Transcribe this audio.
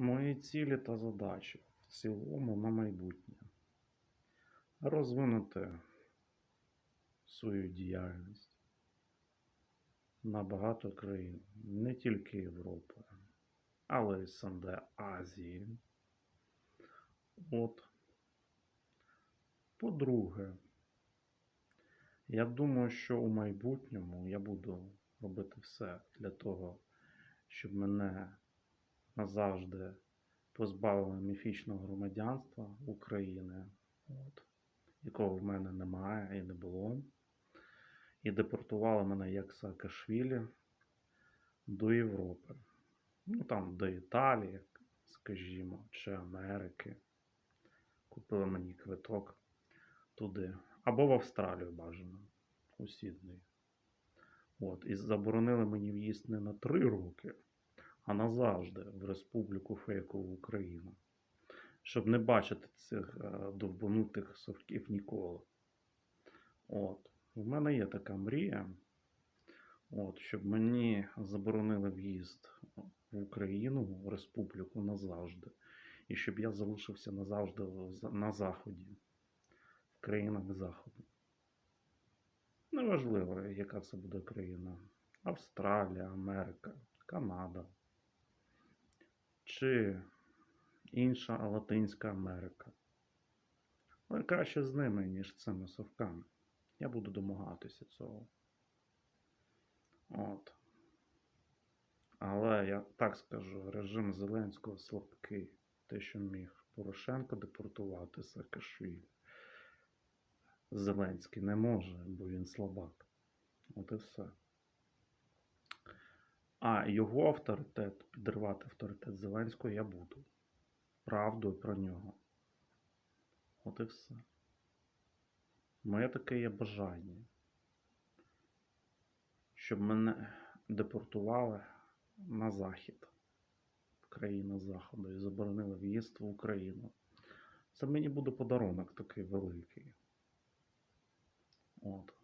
Мої цілі та задачі в цілому на майбутнє. Розвинути свою діяльність на багато країн, не тільки Європи, але й СНД Азії. От. По-друге, я думаю, що у майбутньому я буду робити все для того, щоб мене назавжди позбавили міфічного громадянства України, от, якого в мене немає і не було. І депортували мене як Саакашвілі до Європи. Ну там до Італії, скажімо, чи Америки. Купили мені квиток туди. Або в Австралію бажано, у Сідней. От, і заборонили мені в'їзд не на три роки, а назавжди в Республіку Фейкову Україну. Щоб не бачити цих е, довбанутих совків ніколи. От. У мене є така мрія, от, щоб мені заборонили в'їзд в Україну, в Республіку назавжди. І щоб я залишився назавжди на Заході, в країнах Заходу. Неважливо, яка це буде країна. Австралія, Америка, Канада. Чи інша Латинська Америка. Але краще з ними, ніж цими совками. Я буду домагатися цього. От. Але я так скажу, режим Зеленського слабкий. Те, що міг Порошенко депортувати Саакашвілі. Зеленський не може, бо він слабак. От і все. А його авторитет, підривати авторитет Зеленського я буду. Правдою про нього. От і все. Моє таке є бажання, щоб мене депортували на захід, в країни Заходу, і заборонили в'їзд в Україну. Це мені буде подарунок такий великий. От.